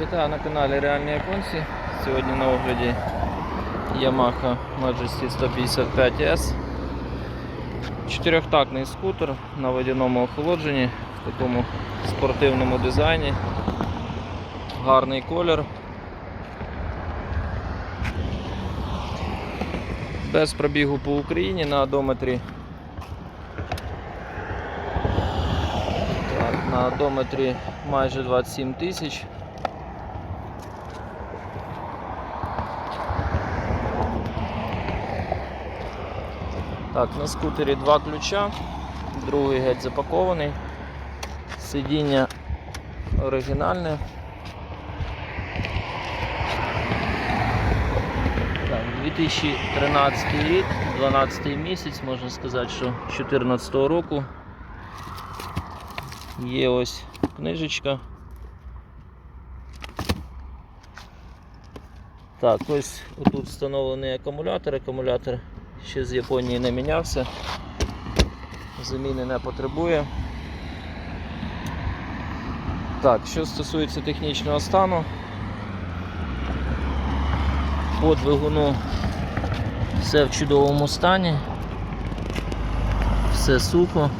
Вітаю на каналі Реальні Японці. Сьогодні на огляді Yamaha Majesty 155S. Чотирьохтактний скутер на водяному охолодженні в такому спортивному дизайні. Гарний колір. Без пробігу по Україні на одометрі. Так, на одометрі майже 27 тисяч. Так, на скутері два ключа, другий геть запакований, сидіння оригінальне. Так, 2013 рік, 12 місяць, можна сказати, що 2014 року. Є ось книжечка. Так, ось тут встановлений акумулятор. Акумулятор ще з Японії не мінявся. Заміни не потребує. Так, що стосується технічного стану, по двигуну все в чудовому стані, все сухо.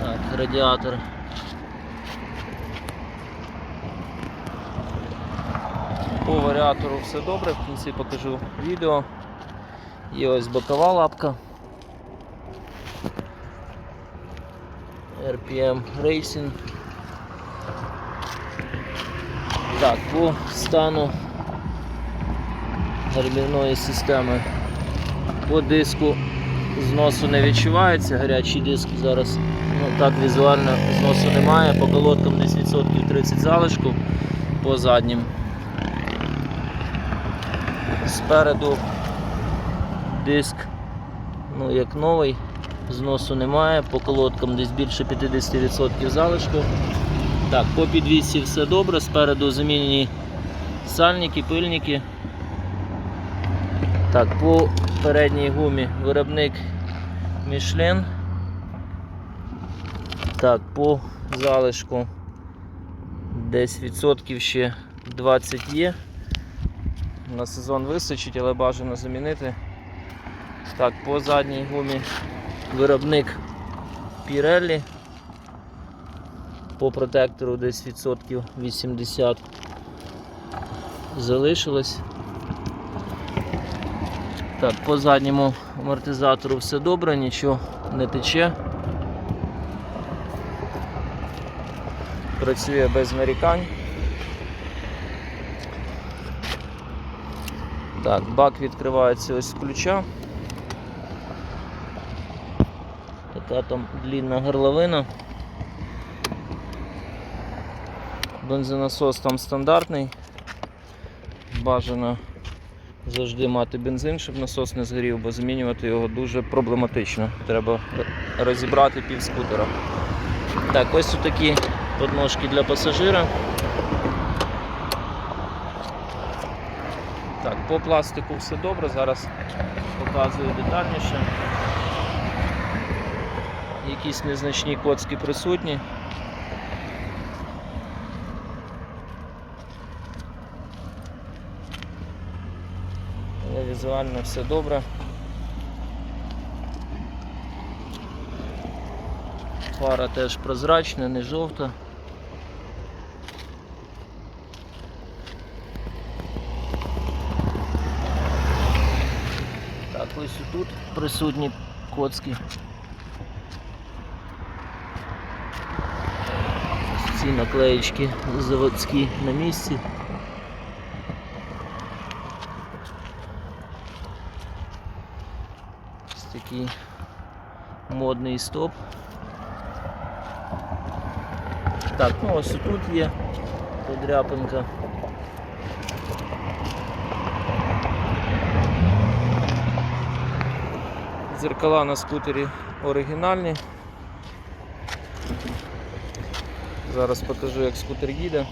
Так, радіатор. По варіатору все добре, в кінці покажу відео. Є ось бокова лапка. RPM Racing. Так, по стану гальмівної системи по диску зносу не відчувається, гарячий диск зараз ну, так візуально зносу немає, по колодкам десь відсотків 30 залишку по заднім. Спереду диск, ну як новий, зносу немає, по колодкам десь більше 50% залишку. Так, по підвісі все добре, спереду замінені сальники, пильники. Так, по передній гумі виробник Michelin. Так, по залишку десь відсотків ще 20 є. На сезон вистачить, але бажано замінити. Так, по задній гумі виробник Pirelli. По протектору десь відсотків 80 залишилось. Так, по задньому амортизатору все добре, нічого не тече. Працює без нарікань. Так, бак відкривається ось з ключа. Така там длінна горловина. Бензонасос там стандартний. Бажано завжди мати бензин, щоб насос не згорів, бо змінювати його дуже проблематично. Треба розібрати пів скутера. Так, ось такі подножки для пасажира. Так, по пластику все добре, зараз показую детальніше. Якісь незначні коцки присутні. Але візуально все добре. Фара теж прозрачна, не жовта. Так, ось тут присутні коцки. Ці наклеєчки заводські на місці. Ось такий модний стоп. Так, ну ось тут є подряпинка. Зеркала на скутері оригінальні. Зараз покажу, як скутер їде.